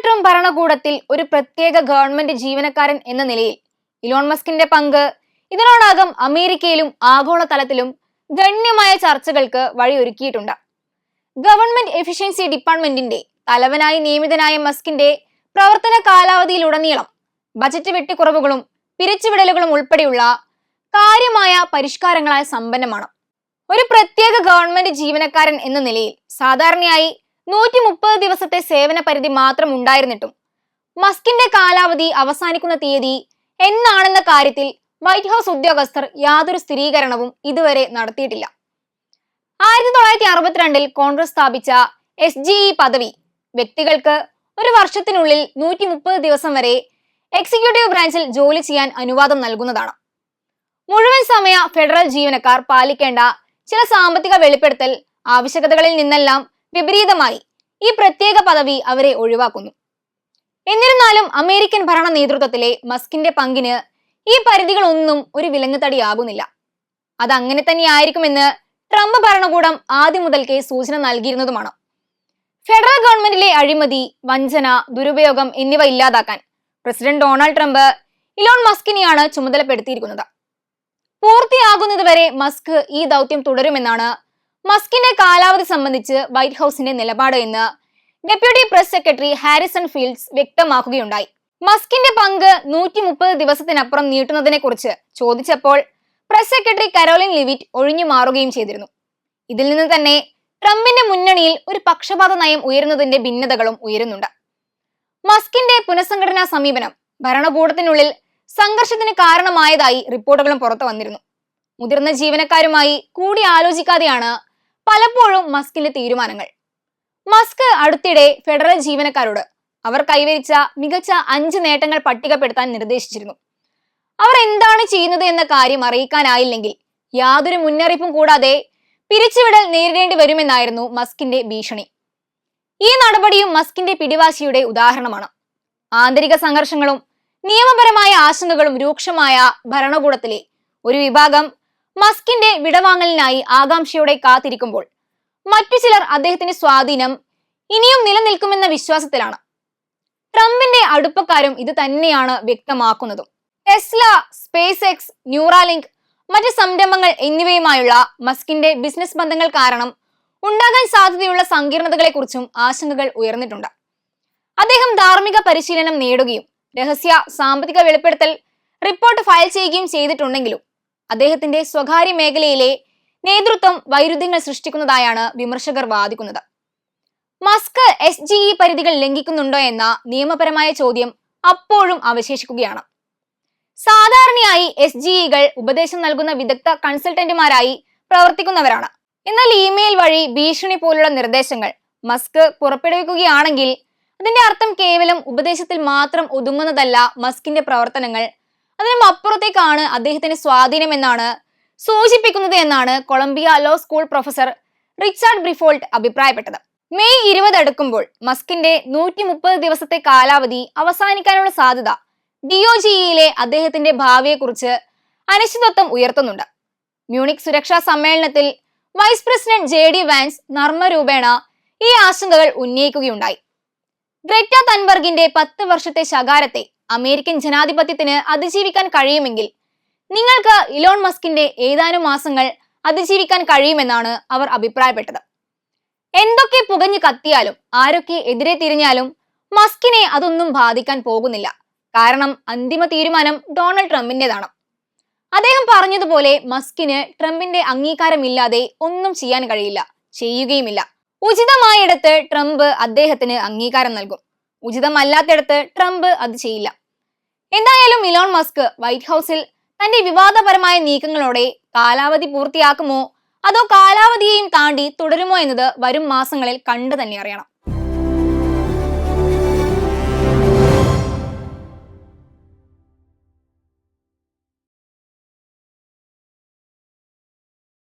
Donald Trump ഭരണകൂടത്തിൽ ഒരു പ്രത്യേക government ജീവനക്കാരൻ എന്ന നിലയിൽ ഇലോൺ മസ്കിന്റെ പങ്ക് ഇതിനോടകം അമേരിക്കയിലും ആഗോളതലത്തിലും ഗണ്യമായ ചർച്ചകൾക്ക് വഴിയൊരുക്കിയിട്ടുണ്ട്. ഗവൺമെന്റ് എഫിഷ്യൻസി ഡിപ്പാർട്ട്മെന്റിന്റെ തലവനായി നിയമിതനായ മസ്കിന്റെ പ്രവർത്തന കാലാവധിയിലുടനീളം ബജറ്റ് വെട്ടിക്കുറവുകളും പിരിച്ചുവിടലുകളും ഉൾപ്പെടെയുള്ള കാര്യമായ പരിഷ്കാരങ്ങളായ സമ്പന്നമാണ്. ഒരു പ്രത്യേക ഗവൺമെന്റ് ജീവനക്കാരൻ എന്ന നിലയിൽ സാധാരണയായി നൂറ്റി മുപ്പത് ദിവസത്തെ സേവന പരിധി മാത്രം ഉണ്ടായിരുന്നിട്ടും. മസ്കിന്റെ കാലാവധി അവസാനിക്കുന്ന തീയതി എന്നാണെന്ന കാര്യത്തിൽ വൈറ്റ് ഹൗസ് ഉദ്യോഗസ്ഥർ യാതൊരു സ്ഥിരീകരണവും ഇതുവരെ നടത്തിയിട്ടില്ല. ആയിരത്തി തൊള്ളായിരത്തി അറുപത്തിരണ്ടിൽ കോൺഗ്രസ് സ്ഥാപിച്ച എസ് ജി ഇ പദവി വ്യക്തികൾക്ക് ഒരു വർഷത്തിനുള്ളിൽ നൂറ്റി മുപ്പത് ദിവസം വരെ എക്സിക്യൂട്ടീവ് ബ്രാഞ്ചിൽ ജോലി ചെയ്യാൻ അനുവാദം നൽകുന്നതാണ്. മുഴുവൻ സമയ ഫെഡറൽ ജീവനക്കാർ പാലിക്കേണ്ട ചില സാമ്പത്തിക വെളിപ്പെടുത്തൽ ആവശ്യകതകളിൽ നിന്നെല്ലാം വിപരീതമായി ഈ പ്രത്യേക പദവി അവരെ ഒഴിവാക്കുന്നു. എന്നിരുന്നാലും അമേരിക്കൻ ഭരണ നേതൃത്വത്തിലെ മസ്കിന്റെ പങ്കിന് ഈ പരിധികളൊന്നും ഒരു വിലങ്ങുതടിയാകുന്നില്ല. അത് അങ്ങനെ തന്നെയായിരിക്കുമെന്ന് ട്രംപ് ഭരണകൂടം ആദ്യം മുതൽക്കേ സൂചന നൽകിയിരുന്നതുമാണ്. ഫെഡറൽ ഗവൺമെന്റിലെ അഴിമതി വഞ്ചന ദുരുപയോഗം എന്നിവ ഇല്ലാതാക്കാൻ പ്രസിഡന്റ് ഡൊണാൾഡ് ട്രംപ് ഇലോൺ മസ്കിനെയാണ് ചുമതലപ്പെടുത്തിയിരിക്കുന്നത്. പൂർത്തിയാകുന്നതുവരെ മസ്ക് ഈ ദൗത്യം തുടരുമെന്നാണ് മസ്കിന്റെ കാലാവധി സംബന്ധിച്ച് വൈറ്റ് ഹൌസിന്റെ നിലപാട് എന്ന് deputy press secretary Harrison Fields വ്യക്തമാക്കുകയുണ്ടായി. മസ്കിന്റെ പങ്ക് നൂറ്റി മുപ്പത് ദിവസത്തിനപ്പുറം നീട്ടുന്നതിനെ കുറിച്ച് ചോദിച്ചപ്പോൾ പ്രസ് സെക്രട്ടറി കരോലിൻ ലിവിറ്റ് ഒഴിഞ്ഞു മാറുകയും ചെയ്തിരുന്നു. ഇതിൽ നിന്ന് തന്നെ ട്രംപിന്റെ മുന്നണിയിൽ ഒരു പക്ഷപാത നയം ഉയരുന്നതിന്റെ ഭിന്നതകളും ഉയരുന്നുണ്ട്. മസ്കിന്റെ പുനഃസംഘടനാ സമീപനം ഭരണകൂടത്തിനുള്ളിൽ സംഘർഷത്തിന് കാരണമായതായി റിപ്പോർട്ടുകളും പുറത്തു വന്നിരുന്നു. മുതിർന്ന ജീവനക്കാരുമായി കൂടി ആലോചിക്കാതെയാണ് പലപ്പോഴും മസ്കിന്റെ തീരുമാനങ്ങൾ. മസ്ക് അടുത്തിടെ ഫെഡറൽ ജീവനക്കാരോട് അവർ കൈവരിച്ച മികച്ച അഞ്ച് നേട്ടങ്ങൾ പട്ടികപ്പെടുത്താൻ നിർദ്ദേശിച്ചിരുന്നു. അവർ എന്താണ് ചെയ്യുന്നത് എന്ന കാര്യം അറിയിക്കാനായില്ലെങ്കിൽ യാതൊരു മുന്നറിയിപ്പും കൂടാതെ പിരിച്ചുവിടൽ നേരിടേണ്ടി വരുമെന്നായിരുന്നു മസ്കിന്റെ ഭീഷണി. ഈ നടപടിയും മസ്കിന്റെ പിടിവാശിയുടെ ഉദാഹരണമാണ്. ആന്തരിക സംഘർഷങ്ങളും നിയമപരമായ ആശങ്കകളും രൂക്ഷമായ ഭരണകൂടത്തിലെ ഒരു വിഭാഗം മസ്കിന്റെ വിടവാങ്ങലിനായി ആകാംക്ഷയോടെ കാത്തിരിക്കുമ്പോൾ മറ്റു ചിലർ അദ്ദേഹത്തിന്റെ സ്വാധീനം ഇനിയും നിലനിൽക്കുമെന്ന വിശ്വാസത്തിലാണ്. ട്രംപിന്റെ അടുപ്പക്കാരും ഇത് തന്നെയാണ് വ്യക്തമാക്കുന്നതും. ടെസ്ല സ്പേസ് എക്സ് ന്യൂറാലിങ്ക് മറ്റ് സംരംഭങ്ങൾ എന്നിവയുമായുള്ള മസ്കിന്റെ ബിസിനസ് ബന്ധങ്ങൾ കാരണം ഉണ്ടാകാൻ സാധ്യതയുള്ള സങ്കീർണതകളെക്കുറിച്ചും ആശങ്കകൾ ഉയർന്നിട്ടുണ്ട്. അദ്ദേഹം ധാർമ്മിക പരിശീലനം നേടുകയും രഹസ്യ സാമ്പത്തിക വെളിപ്പെടുത്തൽ റിപ്പോർട്ട് ഫയൽ ചെയ്യുകയും ചെയ്തിട്ടുണ്ടെങ്കിലും അദ്ദേഹത്തിന്റെ സ്വകാര്യ മേഖലയിലെ നേതൃത്വം വൈരുദ്ധ്യങ്ങൾ സൃഷ്ടിക്കുന്നതായാണ് വിമർശകർ വാദിക്കുന്നത്. മസ്ക് എസ് ജി ഇ പരിധികൾ ലംഘിക്കുന്നുണ്ടോ എന്ന നിയമപരമായ ചോദ്യം അപ്പോഴും അവശേഷിക്കുകയാണ്. സാധാരണയായി എസ് ജി ഇകൾ ഉപദേശം നൽകുന്ന വിദഗ്ധ കൺസൾട്ടന്റുമാരായി പ്രവർത്തിക്കുന്നവരാണ്. എന്നാൽ ഇമെയിൽ വഴി ഭീഷണി പോലുള്ള നിർദ്ദേശങ്ങൾ മസ്ക് പുറപ്പെടുവിക്കുകയാണെങ്കിൽ അതിന്റെ അർത്ഥം കേവലം ഉപദേശത്തിൽ മാത്രം ഒതുങ്ങുന്നതല്ല മസ്കിന്റെ പ്രവർത്തനങ്ങൾ അതിനും അപ്പുറത്തേക്കാണ് അദ്ദേഹത്തിന്റെ സ്വാധീനം എന്നാണ് സൂചിപ്പിക്കുന്നത് എന്നാണ് Columbia law school professor Richard Briffault അഭിപ്രായപ്പെട്ടത്. മെയ് ഇരുപത് അടുക്കുമ്പോൾ മസ്കിന്റെ നൂറ്റി മുപ്പത് ദിവസത്തെ കാലാവധി അവസാനിക്കാനുള്ള സാധ്യത ഡിഒജിയിലെ അദ്ദേഹത്തിന്റെ ഭാവിയെക്കുറിച്ച് അനിശ്ചിതത്വം ഉയർത്തുന്നുണ്ട്. മ്യൂണിക് സുരക്ഷാ സമ്മേളനത്തിൽ vice president J D Vance നർമ്മരൂപേണ ഈ ആശങ്കകൾ ഉന്നയിക്കുകയുണ്ടായി. ഗ്രെറ്റ തൻബർഗിന്റെ പത്ത് വർഷത്തെ ശകാരത്തെ അമേരിക്കൻ ജനാധിപത്യത്തിന് അതിജീവിക്കാൻ കഴിയുമെങ്കിൽ നിങ്ങൾക്ക് ഇലോൺ മസ്കിന്റെ ഏതാനും മാസങ്ങൾ അതിജീവിക്കാൻ കഴിയുമെന്നാണ് അവർ അഭിപ്രായപ്പെട്ടത്. എന്തൊക്കെ പുകഞ്ഞു കത്തിയാലും ആരൊക്കെ എതിരെ തിരിഞ്ഞാലും മസ്കിനെ അതൊന്നും ബാധിക്കാൻ പോകുന്നില്ല. കാരണം അന്തിമ തീരുമാനം ഡൊണാൾഡ് ട്രംപിന്റേതാണ്. അദ്ദേഹം പറഞ്ഞതുപോലെ മസ്കിന് ട്രംപിന്റെ അംഗീകാരമില്ലാതെ ഒന്നും ചെയ്യാൻ കഴിയില്ല ചെയ്യുകയുമില്ല. ഉചിതമായിടത്ത് ട്രംപ് അദ്ദേഹത്തിന് അംഗീകാരം നൽകും. ഉചിതമല്ലാത്തിടത്ത് ട്രംപ് അത് ചെയ്യില്ല. എന്തായാലും ഇലോൺ മസ്ക് വൈറ്റ് ഹൗസിൽ തന്റെ വിവാദപരമായ നീക്കങ്ങളോടെ കാലാവധി പൂർത്തിയാക്കുമോ? അതോ കാലാവധിയെയും താണ്ടി തുടരുമോ എന്നത് വരും മാസങ്ങളിൽ കണ്ടു തന്നെ അറിയണം.